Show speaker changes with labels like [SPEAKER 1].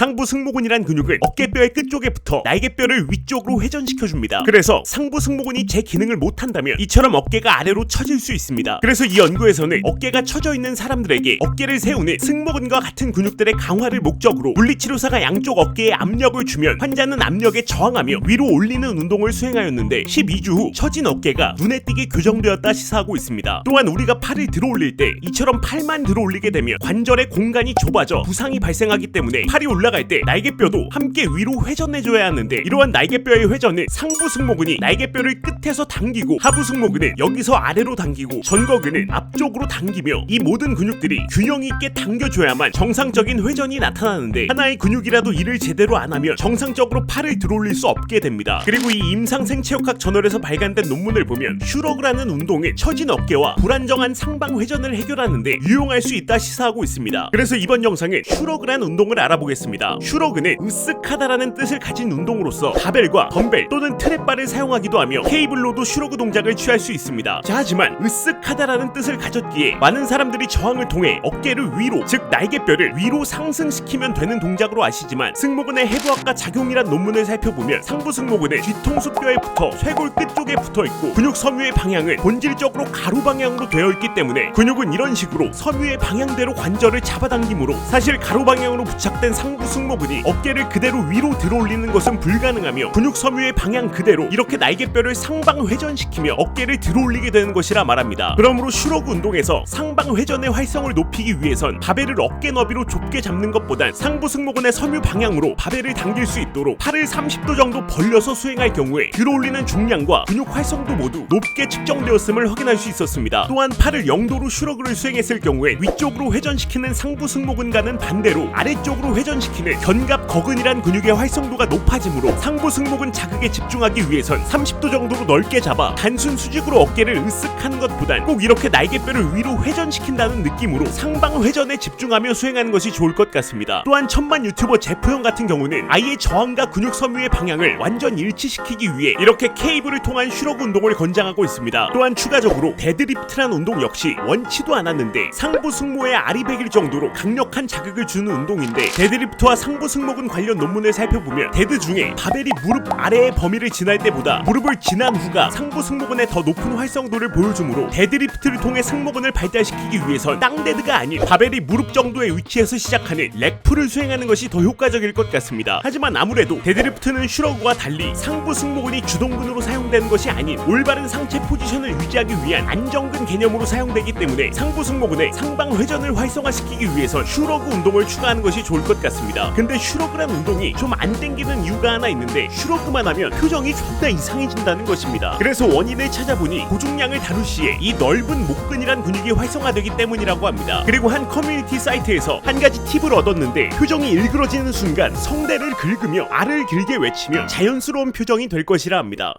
[SPEAKER 1] 상부 승모근이란 근육은 어깨뼈의 끝쪽에 붙어 날개뼈를 위쪽으로 회전시켜줍니다. 그래서 상부 승모근이 제 기능을 못한다면 이처럼 어깨가 아래로 처질 수 있습니다. 그래서 이 연구에서는 어깨가 처져 있는 사람들에게 어깨를 세우는 승모근과 같은 근육들의 강화를 목적으로 물리치료사가 양쪽 어깨에 압력을 주면 환자는 압력에 저항하며 위로 올리는 운동을 수행하였는데 12주 후 처진 어깨가 눈에 띄게 교정되었다 시사하고 있습니다. 또한 우리가 팔을 들어올릴 때 이처럼 팔만 들어올리게 되면 관절의 공간이 좁아져 부상이 발생하기 때문에 팔이 올라 갈 때 날개뼈도 함께 위로 회전해줘야 하는데 이러한 날개뼈의 회전은 상부 승모근이 날개뼈를 끝에서 당기고 하부 승모근은 여기서 아래로 당기고 전거근은 앞쪽으로 당기며 이 모든 근육들이 균형 있게 당겨줘야만 정상적인 회전이 나타나는데 하나의 근육이라도 일을 제대로 안 하면 정상적으로 팔을 들어올릴 수 없게 됩니다. 그리고 이 임상생체역학 저널에서 발간된 논문을 보면 슈러그라는 운동은 처진 어깨와 불안정한 상방 회전을 해결하는데 유용할 수 있다 시사하고 있습니다. 그래서 이번 영상은 슈러그란 운동을 알아보겠습니다. 슈러그는 으쓱하다라는 뜻을 가진 운동으로서 바벨과 덤벨 또는 트랩바를 사용하기도 하며 케이블로도 슈러그 동작을 취할 수 있습니다. 자, 하지만 으쓱하다라는 뜻을 가졌기에 많은 사람들이 저항을 통해 어깨를 위로 즉 날개뼈를 위로 상승시키면 되는 동작으로 아시지만 승모근의 해부학과 작용이란 논문을 살펴보면 상부 승모근은 뒤통수 뼈에 붙어 쇄골 끝 쪽에 붙어 있고 근육 섬유의 방향은 본질적으로 가로 방향으로 되어 있기 때문에 근육은 이런 식으로 섬유의 방향대로 관절을 잡아당기므로 사실 가로 방향으로 부착된 상부 승모근이 어깨를 그대로 위로 들어올리는 것은 불가능하며 근육 섬유의 방향 그대로 이렇게 날개뼈를 상방 회전시키며 어깨를 들어올리게 되는 것이라 말합니다. 그러므로 슈러그 운동에서 상방 회전의 활성을 높이기 위해선 바벨을 어깨 너비로 좁게 잡는 것보단 상부 승모근의 섬유 방향으로 바벨을 당길 수 있도록 팔을 30도 정도 벌려서 수행할 경우에 들어올리는 중량과 근육 활성도 모두 높게 측정되었음을 확인할 수 있었습니다. 또한 팔을 0도로 슈러그를 수행했을 경우에 위쪽으로 회전시키는 상부 승모근과는 반대로 아래쪽으로 회전시키는 견갑 거근이란 근육의 활성도가 높아지므로 상부 승모근 자극에 집중하기 위해선 30도 정도로 넓게 잡아 단순 수직으로 어깨를 으쓱하는 것보단 꼭 이렇게 날개뼈를 위로 회전시킨다는 느낌으로 상방 회전에 집중하며 수행하는 것이 좋을 것 같습니다. 또한 천만 유튜버 제프 형 같은 경우는 아예 저항과 근육 섬유의 방향을 완전 일치시키기 위해 이렇게 케이블을 통한 슈러그 운동을 권장하고 있습니다. 또한 추가적으로 데드리프트란 운동 역시 원치도 않았는데 상부 승모에 아리백일 정도로 강력한 자극을 주는 운동인데 데드리프트 와 상부 승모근 관련 논문을 살펴보면 데드 중에 바벨이 무릎 아래의 범위를 지날 때보다 무릎을 지난 후가 상부 승모근의 더 높은 활성도를 보여주므로 데드리프트를 통해 승모근을 발달시키기 위해선 땅데드가 아닌 바벨이 무릎 정도의 위치에서 시작하는 렉풀을 수행하는 것이 더 효과적일 것 같습니다. 하지만 아무래도 데드리프트는 슈러그와 달리 상부 승모근이 주동근으로 사용되는 것이 아닌 올바른 상체 포지션을 유지하기 위한 안정근 개념으로 사용되기 때문에 상부 승모근의 상방 회전을 활성화시키기 위해선 슈러그 운동을 추가하는 것이 좋을 것 같습니다. 근데 슈러그란 운동이 좀 안 땡기는 이유가 하나 있는데 슈러그만 하면 표정이 존나 이상해진다는 것입니다. 그래서 원인을 찾아보니 고중량을 다룰 시에 이 넓은 목근이란 근육이 활성화되기 때문이라고 합니다. 그리고 한 커뮤니티 사이트에서 한 가지 팁을 얻었는데 표정이 일그러지는 순간 성대를 긁으며 알을 길게 외치며 자연스러운 표정이 될 것이라 합니다.